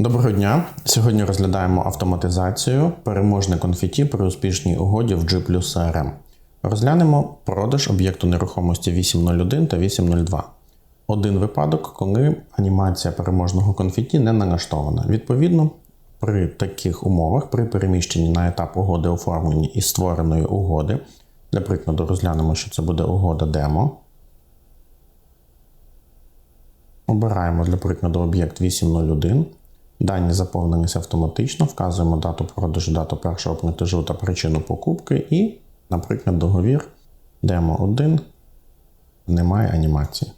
Доброго дня. Сьогодні розглядаємо автоматизацію переможне конфеті при успішній угоді в G CRM. Розглянемо продаж об'єкту нерухомості 801 та 802. Один випадок, коли анімація переможного конфеті не налаштована. Відповідно, при таких умовах, при переміщенні на етап угоди оформлені і створеної угоди, для прикладу, розглянемо, що це буде угода демо. Обираємо для прикладу об'єкт 801. Дані заповнилися автоматично, вказуємо дату продажу, дату першого платежу та причину покупки, і, наприклад, договір демо 1 немає анімації.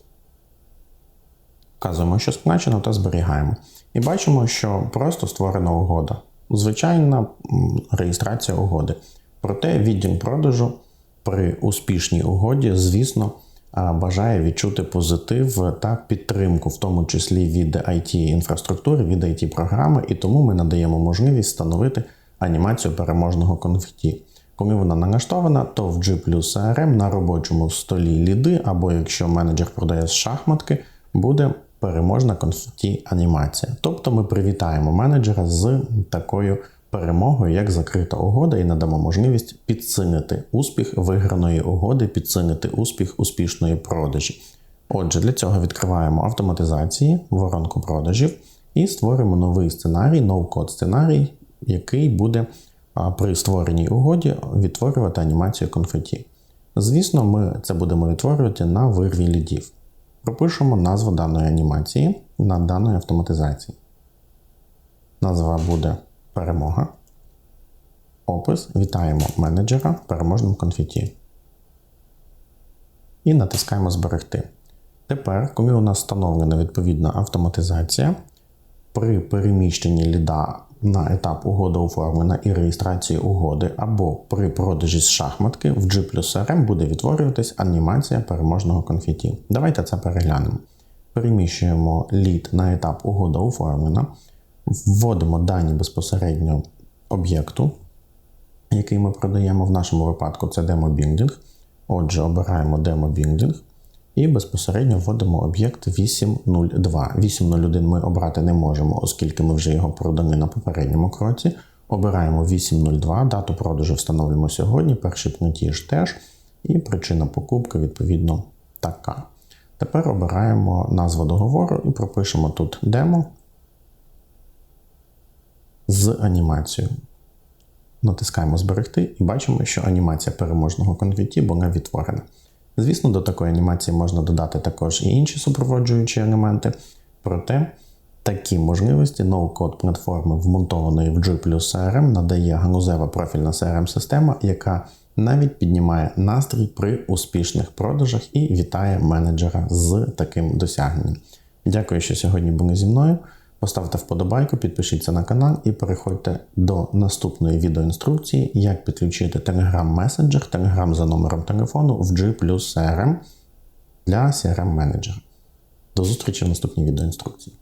Вказуємо, що сплачено та зберігаємо. І бачимо, що просто створена угода. Звичайна реєстрація угоди. Проте відділ продажу при успішній угоді, звісно, бажає відчути позитив та підтримку, в тому числі від it інфраструктури, від it програми, і тому ми надаємо можливість встановити анімацію переможного конфеті. Коли вона налаштована, то в G CRM на робочому столі ліди, або якщо менеджер продає з шахматки, буде переможна конфеті анімація. Тобто ми привітаємо менеджера з такою перемогою як закрита угода, і надамо можливість підсилити успіх виграної угоди, підсилити успіх успішної продажі. Отже, для цього відкриваємо автоматизації, воронку продажів і створимо новий сценарій, ноу-код сценарій, який буде при створеній угоді відтворювати анімацію конфеті. Звісно, ми це будемо відтворювати на вирві лідів. Пропишемо назву даної анімації на даної автоматизації. Назва буде перемога. Опис. Вітаємо менеджера переможним конфеті. І натискаємо Зберегти. Тепер, коли у нас встановлена відповідна автоматизація, при переміщенні ліда на етап угода оформлена і реєстрації угоди, або при продажі з шахматки в G CRM буде відтворюватись анімація переможного конфеті. Давайте це переглянемо. Переміщуємо лід на етап угода оформлена. Вводимо дані безпосередньо об'єкту, який ми продаємо. В нашому випадку це демобілдинг. Отже, обираємо демобілдинг і безпосередньо вводимо об'єкт 802. 801 ми обрати не можемо, оскільки ми вже його продали на попередньому кроці. Обираємо 802, дату продажу встановлюємо сьогодні, перший платіж теж, і причина покупки, відповідно, така. Тепер обираємо назву договору і пропишемо тут демо з анімацією. Натискаємо Зберегти і бачимо, що анімація переможного конфеті була відтворена. Звісно, до такої анімації можна додати також і інші супроводжуючі елементи, проте такі можливості ноу-код платформи, вмонтованої в G CRM, надає ганузева профільна CRM-система, яка навіть піднімає настрій при успішних продажах і вітає менеджера з таким досягненням. Дякую, що сьогодні були зі мною. Поставте вподобайку, підпишіться на канал і переходьте до наступної відеоінструкції, як підключити Telegram Messenger, Telegram за номером телефону в G CRM для CRM менеджера. До зустрічі в наступній відеоінструкції.